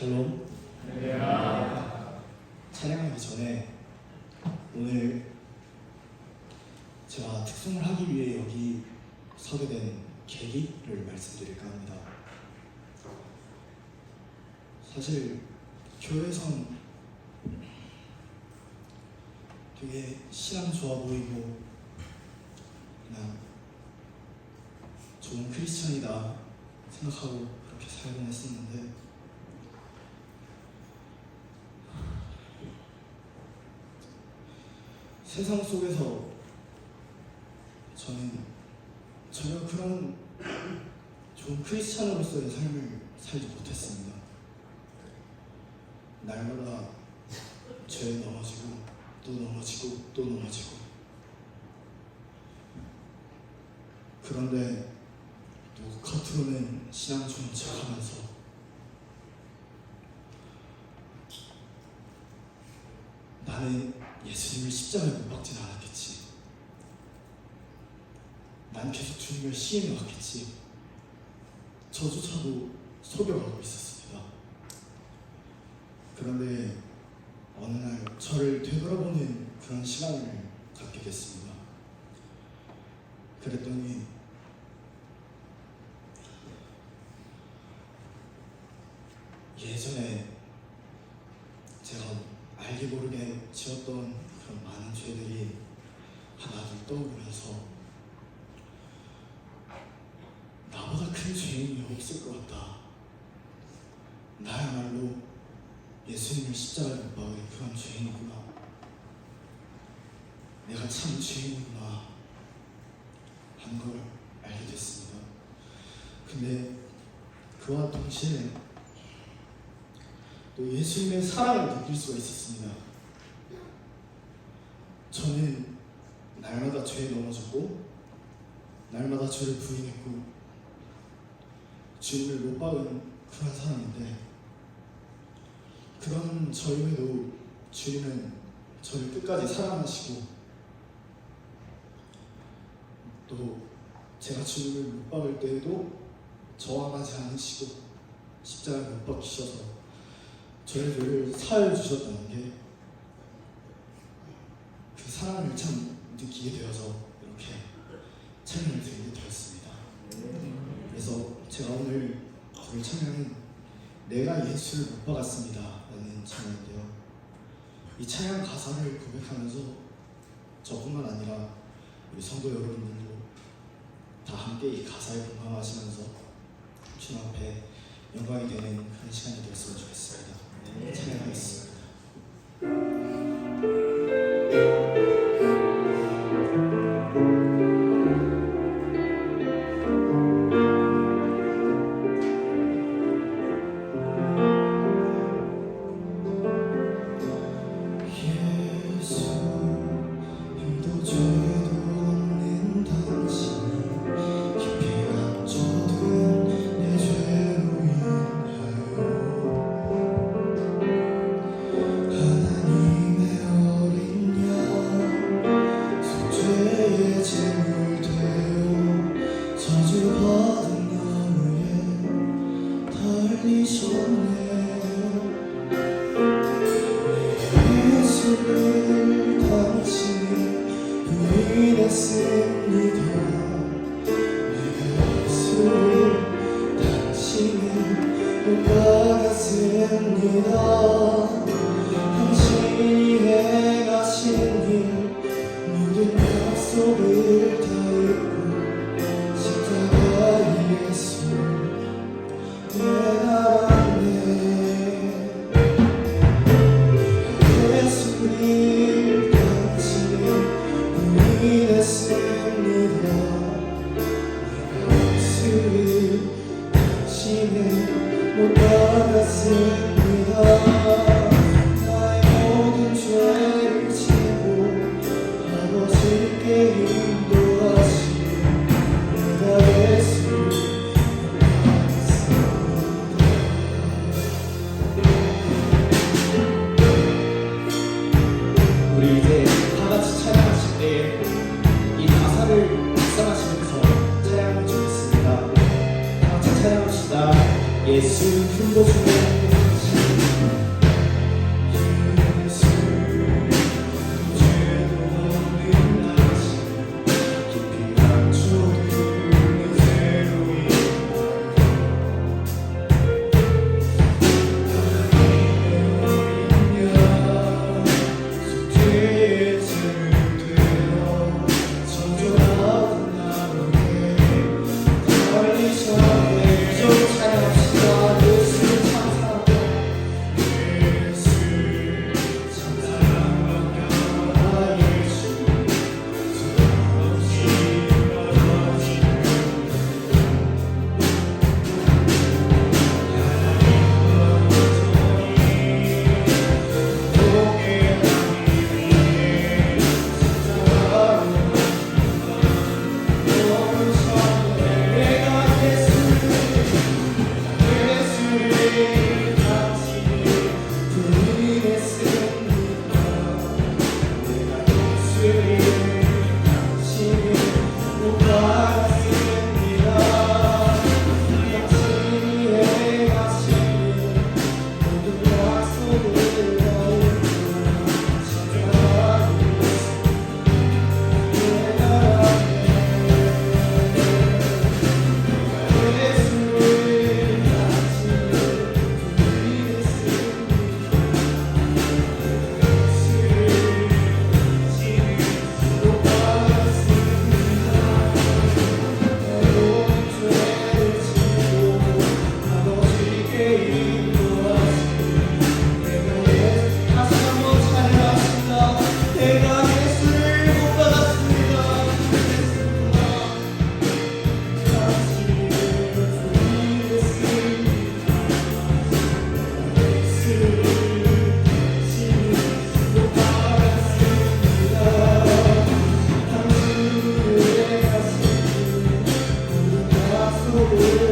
샬롬. 찬양하기 전에 오늘 제가 특송을 하기 위해 여기 서게 된 계기를 말씀드릴까 합니다. 사실 교회선 되게 신앙 좋아 보이고 그냥 좋은 크리스천이다 생각하고 그렇게 살곤 했었는데 세상 속에서 저는 전혀 그런 좋은 크리스찬으로서의 삶을 살지 못했습니다. 날마다 죄에 넘어지고 또 넘어지고 또 넘어지고 그런데 또 겉으로는 신앙 좋은 척하면서 나는 예수님을 십자가에 못 박진 않았겠지. 난 계속 주님을 시인해 왔겠지. 저조차도 속여가고 있었습니다. 그런데 어느 날 저를 되돌아보는 그런 시간을 갖게 됐습니다. 그랬더니 예전에 제가 알게 모르게 지었던 그런 많은 죄들이 하나둘 떠오르면서 나보다 큰 죄인이 없을 것 같다. 나야말로 예수님을 십자가에 못 박은 그런 죄인이구나. 내가 참 죄인이구나. 한 걸 알게 됐습니다. 근데 그와 동시에 또 예수님의 사랑을 느낄 수가 있었습니다. 저는 날마다 죄에 넘어졌고 날마다 죄를 부인했고 주님을 못 박은 그런 사람인데 그런 저임에도 주님은 저를 끝까지 사랑하시고 또 제가 주님을 못 박을 때에도 저항하지 않으시고 십자가에 못 박히셔서 저의 죄를 사하여 주셨다는 게그 사랑을 참 느끼게 되어서 이렇게 찬양을 드리게 되었습니다. 그래서 제가 오늘 부를 찬양은 내가 예수를 못 박았습니다 라는 찬양인데요. 이 찬양 가사를 고백하면서 저뿐만 아니라 우리 성도 여러분들도 다 함께 이 가사에 공감하시면서 주님 앞에 영광이 되는 그런 시간이 되었으면 좋겠습니다. 네, 찬양하겠습니다. 부인했습니다 당신 주겠 이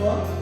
agora.